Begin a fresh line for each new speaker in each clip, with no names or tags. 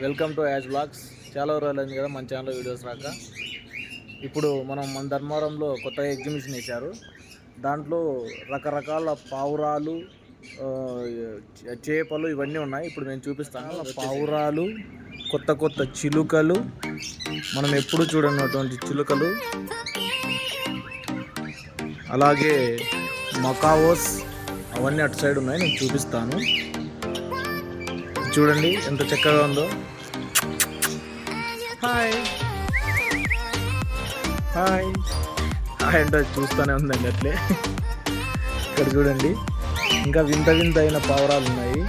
Welcome to యాజ్ blogs. చాలా రోజులు అయింది కదా మన ఛానల్లో వీడియోస్ రాక. ఇప్పుడు మనం మన ధర్మవరంలో కొత్తగా ఎగ్జిబిషన్ వేశారు. దాంట్లో రకరకాల పావురాలు చేపలు ఇవన్నీ ఉన్నాయి. ఇప్పుడు నేను చూపిస్తాను. పావురాలు కొత్త కొత్త చిలుకలు. మనం ఎప్పుడు చూడనటువంటి చిలుకలు. అలాగే మకావోస్ అవన్నీ అటు సైడ్ ఉన్నాయి. నేను చూపిస్తాను. చూడండి ఎంత చక్కగా ఉందో. హాయ్ హాయ్ హాయ్ అంటే చూస్తూనే ఉందండి అట్లే. ఇక్కడ చూడండి ఇంకా వింత వింత అయిన పావురాలు ఉన్నాయి.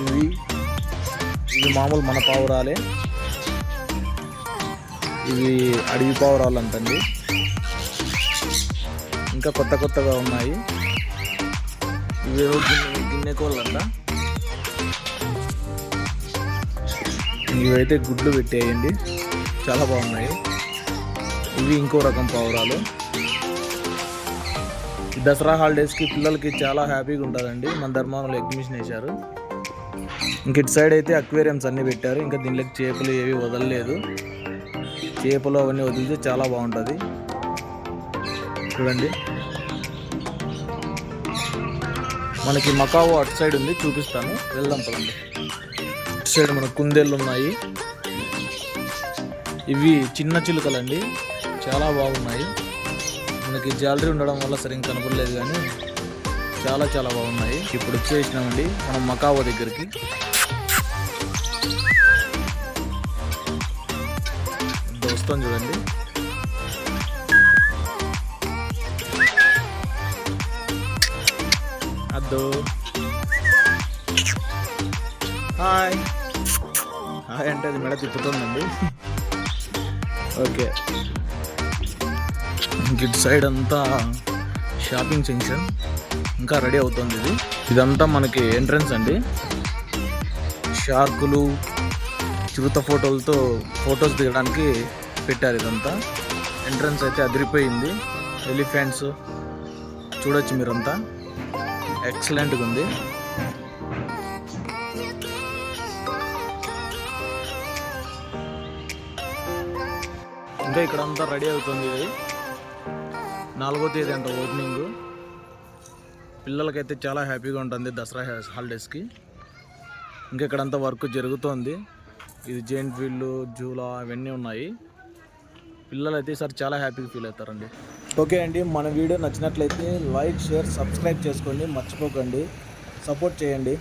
ఇవి ఇవి మామూలు మన పావురాలే. ఇవి అడవి పావురాలు అంటండి. ఇంకా కొత్త కొత్తగా ఉన్నాయి. ఇవేవో గిన్నె గిన్నె కోళ్ళంట. ఇవైతే గుడ్లు పెట్టేయండి. చాలా బాగున్నాయి. ఇవి ఇంకో రకం పావురాలు. దసరా హాలిడేస్కి పిల్లలకి చాలా హ్యాపీగా ఉంటుందండి మన ధర్మంలో ఎగ్జిబిషన్ వేశారు. ఇంక ఇటు సైడ్ అయితే అక్వేరియంస్ అన్నీ పెట్టారు. ఇంకా దీనిలోకి చేపలు ఏవి వదలలేదు. చేపలు అవన్నీ వదిలితే చాలా బాగుంటుంది. చూడండి. మనకి మకావో అటు సైడ్ ఉంది చూపిస్తాను. వెళ్దాం పదండి. అటు సైడ్ మనకు కుందేళ్ళు ఉన్నాయి. ఇవి చిన్న చిలుకలండి. చాలా బాగున్నాయి. మనకి జాలరీ ఉండడం వల్ల సరిగ్గా కనపడలేదు కానీ చాలా చాలా బాగున్నాయి. ఇప్పుడు వచ్చేసినామండి మనం మకావో దగ్గరికి. దోస్తాం చూడండి. వద్దు హాయ్ హాయ్ అంటే అది మెడ తిప్పుతుందండి. ఓకే ఇంక ఇటు సైడ్ అంతా షాపింగ్ సెక్షన్ ఇంకా రెడీ అవుతుంది ఇది. ఇదంతా మనకి ఎంట్రన్స్ అండి. షార్కులు చిరుత ఫోటోలతో ఫొటోస్ దిగడానికి పెట్టారు ఇదంతా. ఎంట్రన్స్ అయితే అదిరిపోయింది. ఎలిఫెంట్స్ చూడొచ్చు మీరంతా. ఎక్సలెంట్గా ఉంది. ఇంకా ఇక్కడ అంతా రెడీ అవుతుంది ఇది. నాలుగో తేదీ అంట ఓపెనింగ్. పిల్లలకైతే చాలా హ్యాపీగా ఉంటుంది దసరా హాలిడేస్కి. ఇంకా ఇక్కడంతా వర్క్ జరుగుతోంది. ఇది జెయింట్ వీళ్ళు జూలా అవన్నీ ఉన్నాయి. పిల్లలు అయితే ఈసారి చాలా హ్యాపీగా ఫీల్ అవుతారండి. ఓకే అండి మన వీడియో నచ్చినట్లయితే లైక్ షేర్ సబ్స్క్రైబ్ చేసుకోండి మర్చిపోకండి. సపోర్ట్ చేయండి.